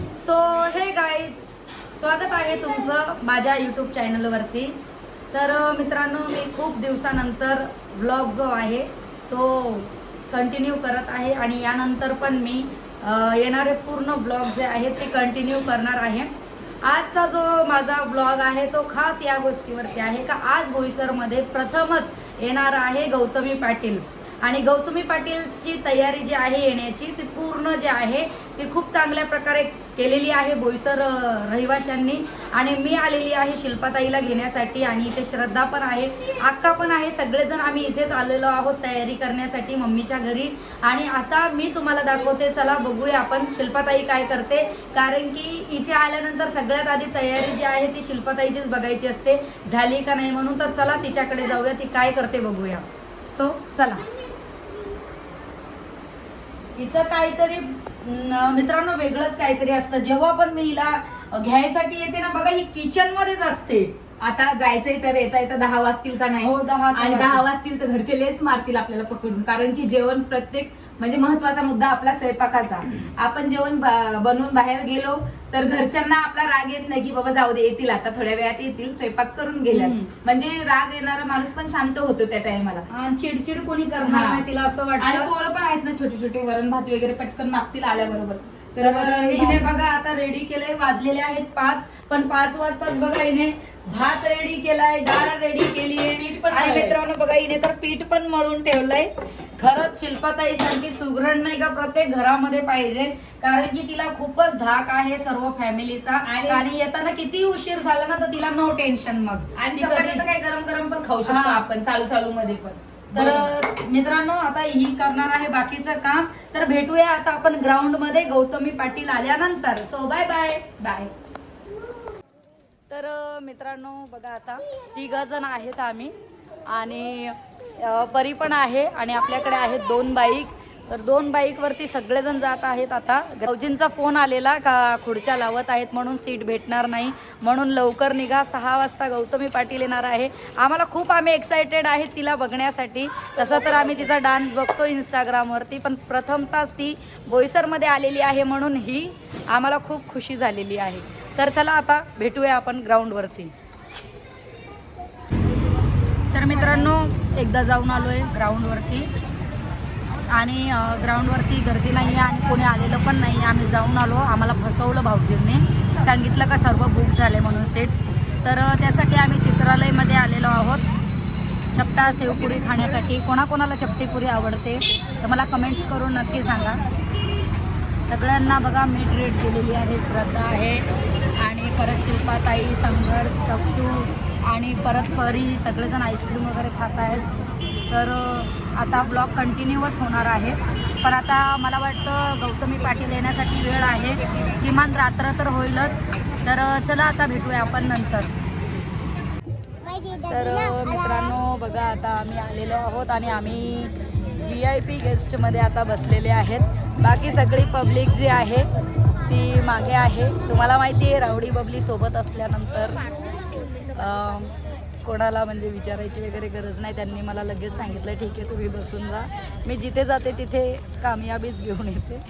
So हे guys स्वागत आहे तुमचं माझ्या यूट्यूब चॅनलवरती तर मित्रांनो मी खूप दिवसानंतर ब्लॉग जो आहे तो कंटिन्यू करत आहे आणि यानंतर पण मी येणारे पूर्ण ब्लॉग जे आहेत ते कंटिन्यू करणार आहे. आजचा जो माझा ब्लॉग आहे तो खास या गोष्टीवरती आहे का? आज बोईसरमध्ये प्रथमच येणार आहे गौतमी पाटील. आणि गौतमी पाटीलची तयारी जी आहे येण्याची ती पूर्ण जी आहे ती खूप चांगल्या प्रकारे केलेली आहे बोईसर रहिवाशांनी. आणि मी आलेली आहे शिल्पाताईला घेण्यासाठी आणि इथे श्रद्धा पण आहे. अक्का पण आहे. सगळेजण आम्ही इथेच आलेलो आहोत तयारी करण्यासाठी मम्मीच्या घरी. आणि आता मी तुम्हाला दाखवते चला बघूया आपण शिल्पाताई काय करते. कारण की इथे आल्यानंतर सगळ्यात आधी तयारी जी आहे ती शिल्पाताईचीच बघायची असते. झाली का नाही म्हणून तर चला तिच्याकडे जाऊया ती काय करते बघूया. सो चला. हिचं काहीतरी मित्रांनो वेगळंच काहीतरी असतं. जेव्हा पण मी हिला घ्यायसाठी येते ना बघा ही किचन मध्येच असते. आता जायचंय तर येता येता दहा वाजतील का नाही? हो, दहा आणि. दहा वाजतील तर घरचे लेस मारतील आपल्याला पकडून. कारण की जेवण प्रत्येक म्हणजे महत्त्वाचा मुद्दा आपला स्वयंपाकाचा. आपण जेवण बनवून बाहेर गेलो तर घरच्यांना आपला राग येत नाही की बाबा जाऊ दे येतील आता थोड्या वेळात येतील स्वयंपाक करून हम्म. म्हणजे राग येणारा माणूस पण शांत होतो त्या टायमाला. आणि चिडचिड कोणी करणार हा. नाही तिला असं आणि वाटतं पोरं पण आहेत ना छोटे छोटे वरण भात वगैरे पटकन मागतील आल्याबरोबर. तर हिने बघा आता रेडी केलंय वाजलेले आहेत पाच पण पाच वाजताच बघा हिने भात रेडी केलाय डाळ रेडी केली पण आणि. मित्रांनो बघा हिने तर पीठ पण मळून ठेवलंय. खरंच शिल्पाताई सारखी सुगरण नाही का प्रत्येक घरामध्ये पाहिजे? कारण की तिला खूपच धाक आहे सर्व फॅमिलीचा. आणि- आणि येताना किती उशीर झाला ना तर तिला नो टेन्शन मग. आणि काय गरम गरम पण खाऊ शकतो. आपण चालू चालू मध्ये पण. तर मित्रांनो आता ही करणार आहे बाकीचं काम. तर भेटूया आता आपण ग्राउंडमध्ये. गौतमी पाटील आल्यानंतर. सो बाय बाय बाय तर मित्रांनो बघा आता. तिघ जण आहेत आम्ही. आणि परी पण आहे आणि आपल्याकडे आहेत दोन बाईक. तर दोन बाईकवरती सगळेजण जात आहेत आता. गौजींचा फोन आलेला का खुर्च्या लावत आहेत म्हणून सीट भेटणार नाही. म्हणून लवकर निघा. सहा वाजता गौतमी पाटील येणार आहे. आम्हाला खूप आम्ही एक्सायटेड आहेत तिला बघण्यासाठी. तसं तर आम्ही तिचा डान्स बघतो इंस्टाग्रामवरती पण प्रथमताच ती बोईसरमध्ये आलेली आहे म्हणून ही आम्हाला खूप खुशी झालेली आहे. तर चला आता भेटूया आपण ग्राउंडवरती तर मित्रांनो एकदा जाऊन आलो आहे ग्राउंडवरती आणि ग्राउंडवरती गर्दी नाही आहे आणि कोणी आलेलं पण नाही आम्ही जाऊन आलो. आम्हाला फसवलं भाऊजींनी. सांगितलं का सर्व बुक झाले म्हणून सेट तर त्यासाठी आम्ही चित्रालयमध्ये आलेलो आहोत. चपटा सेवपुरी खाण्यासाठी. कोणाकोणाला चपटीपुरी आवडते तर मला कमेंट्स करून नक्की सांगा. सगळ्यांना बघा मीठ रेट दिलेली आहे. श्रद्धा आहे. आणि परत शिल्पाताई संघर्ष तक्षू आणि परत परी सगळेजण आईस्क्रीम वगैरे खात आहेत. तर आता ब्लॉग कंटिन्यूच होणार आहे. पण आता मला वाटतं गौतमी पाटील येण्यासाठी वेळ आहे. किमान रात्र तर होईलच. तर चला आता भेटूया आपण नंतर. तर मित्रांनो बघा आता आम्ही आलेलो आहोत आणि आम्ही व्ही आय पी गेस्टमध्ये आता बसलेले आहेत. बाकी सगळी पब्लिक जी आहे ती मागे आहे. तुम्हाला माहिती आहे रावडी बबली सोबत असल्यानंतर. कोणाला म्हणजे विचारायची वगैरे गरज नाही. त्यांनी मला लगेच सांगितलं ठीक आहे तुम्ही बसून जा. मी जिथे जाते तिथे कामयाबीच घेऊन येते.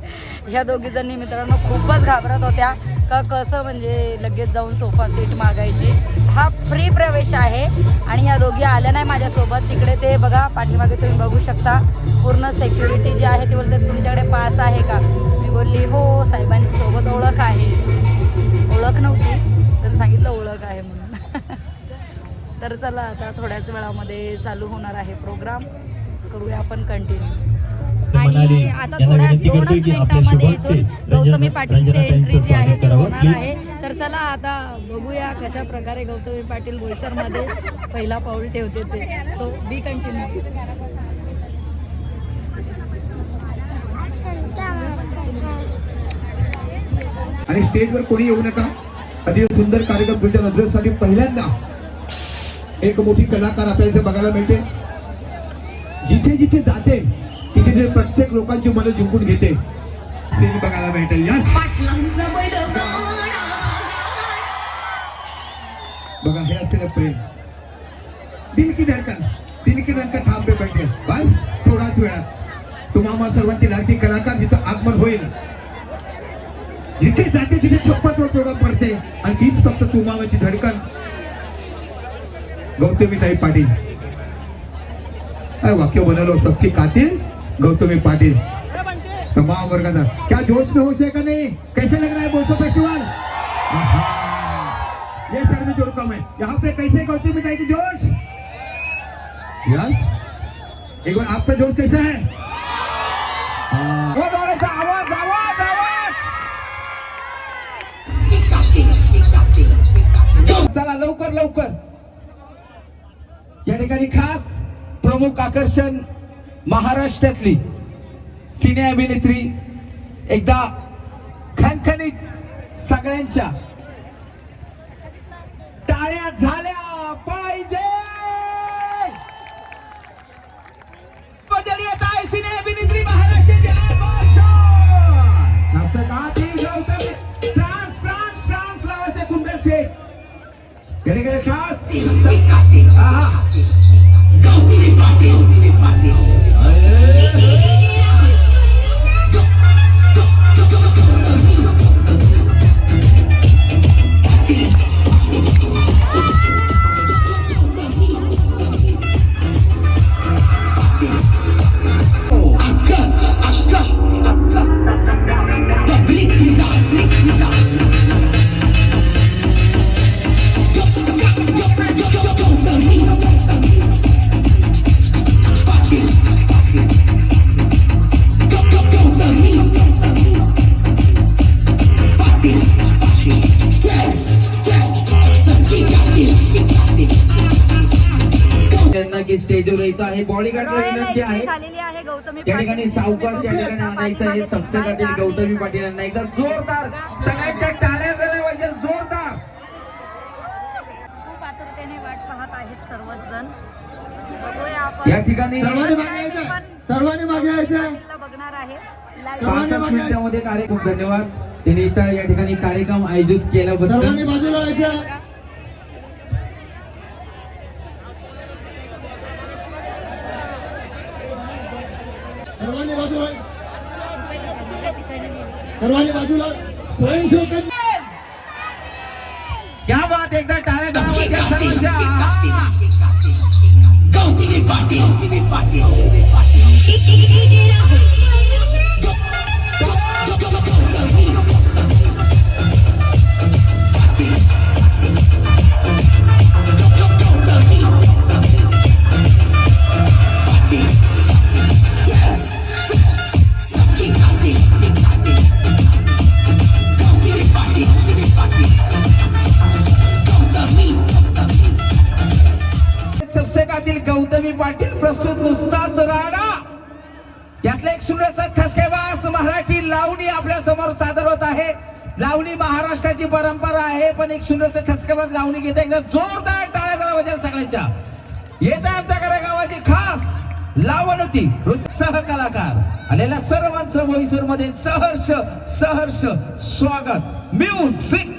ह्या दोघी जणी मित्रांनो खूपच घाबरत होत्या. का कसं म्हणजे लगेच जाऊन सोफा सीट मागायची. हा फ्री प्रवेश आहे. आणि ह्या दोघी आल्या नाही माझ्यासोबत. तिकडे ते बघा पाठीमागे तुम्ही बघू शकता. पूर्ण सेक्युरिटी जी आहे ती बोलते तुमच्याकडे पास आहे का? मी बोलली हो साहेबांची सोबत ओळख आहे. ओळख नव्हती. सांगितलं ओळख आहे म्हणून. तर चला आता थोड्याच वेळामध्ये चालू होणार आहे प्रोग्राम. करूया आपण कंटिन्यू आणि आता थोड्या दोनच मिनिटांमध्ये इथून गौतमी पाटीलची एंट्री जी आहे ती होणार आहे. तर चला आता बघूया कशा प्रकारे गौतमी पाटील बोईसरमध्ये पहिला पाऊल ठेवते ते. सो बी कंटिन्यू आणि स्टेजवर कोणी येऊ नका. अतिशय सुंदर कार्यक्रम तुमच्या नजरेसाठी पहिल्यांदा एक मोठी कलाकार आपल्याला इथे बघायला मिळते. जिथे जिथे जाते तिथे तिथे प्रत्येक लोकांची मनं जिंकून घेते. ते बघायला मिळते. बघा हे असते ना प्रेम. दिल की धडकन दिल की धडकन थांबे बैठे. बस थोडाच वेळात. तुम्हा सर्वांची लाडकी कलाकार जिथं आगमन होईल जिथे जाते तिथे छप्पन टोका पडते. आणि तीच फक्त तुमावाची धडकन. गौतमीताई पाटील. काय वाक्य बनवलं सबकी कातील गौतमी पाटील. तमाम वर्गाचा क्या जोश में होश है का नहीं? कैसे लग रहा है बोसो फेस्टिवल ये सर में जोर कम है. यहाँ पे कैसे गौतमी ताई की जोश? यस एक बार आपका जोश कैसा है? लवकर लवकर. या ठिकाणी खास प्रमुख आकर्षण महाराष्ट्रातली सिने अभिनेत्री एकदा खणखणीत सगळ्यांच्या. टाळ्या झाल्या पाहिजे! सिने अभिनेत्री महाराष्ट्राची ट्रान्स सबसे कातील फ्रान्स फ्रान्स शेठ गेले गेले खास आहा. त्यांना यायचं आहे. बॉडीगार्डला विनंती आहे. झालेली आहे गौतमी या ठिकाणी. सावकाश या ठिकाणी आणायचं आहे. गौतमी पाटील यांना एकदा जोरदार. सगळ्यांच्या टाळ्या झाल्या पाहिजे जोरदार. खूप आतुरतेने वाट पाहत आहेत आपण. या ठिकाणी सर्वांनी मागे यायचं. बघणार आहे. पाच मिनिटामध्ये कार्यक्रम धन्यवाद. त्यांनी इथं या ठिकाणी कार्यक्रम आयोजित केल्याबद्दल बाजूला यायचं सर्वांनी बाजूला सर्वांनी बाजूला स्वयंसेवकांची क्या बात एकदा टाळ्या पाहिजे सर्वांच्या सबसे यातला एक मराठी लावणी आपल्यासमोर सादर होत आहे. लावणी महाराष्ट्राची परंपरा आहे पण एक सुंदरचं ठसकेबाज लावणी घेते एकदा जोरदार टाळ्या झाला पाहिजे सगळ्यांच्या. येत आहे आमच्या घरा गावाची खास लावणती सह कलाकार. आलेल्या सर्वांचं बोईसरमध्ये सहर्ष सहर्ष स्वागत. म्युझिक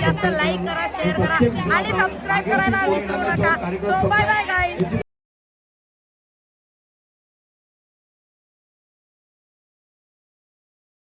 जास्त लाईक करा शेअर करा आणि सबस्क्राईब करायला विसरू नका. So bye bye guys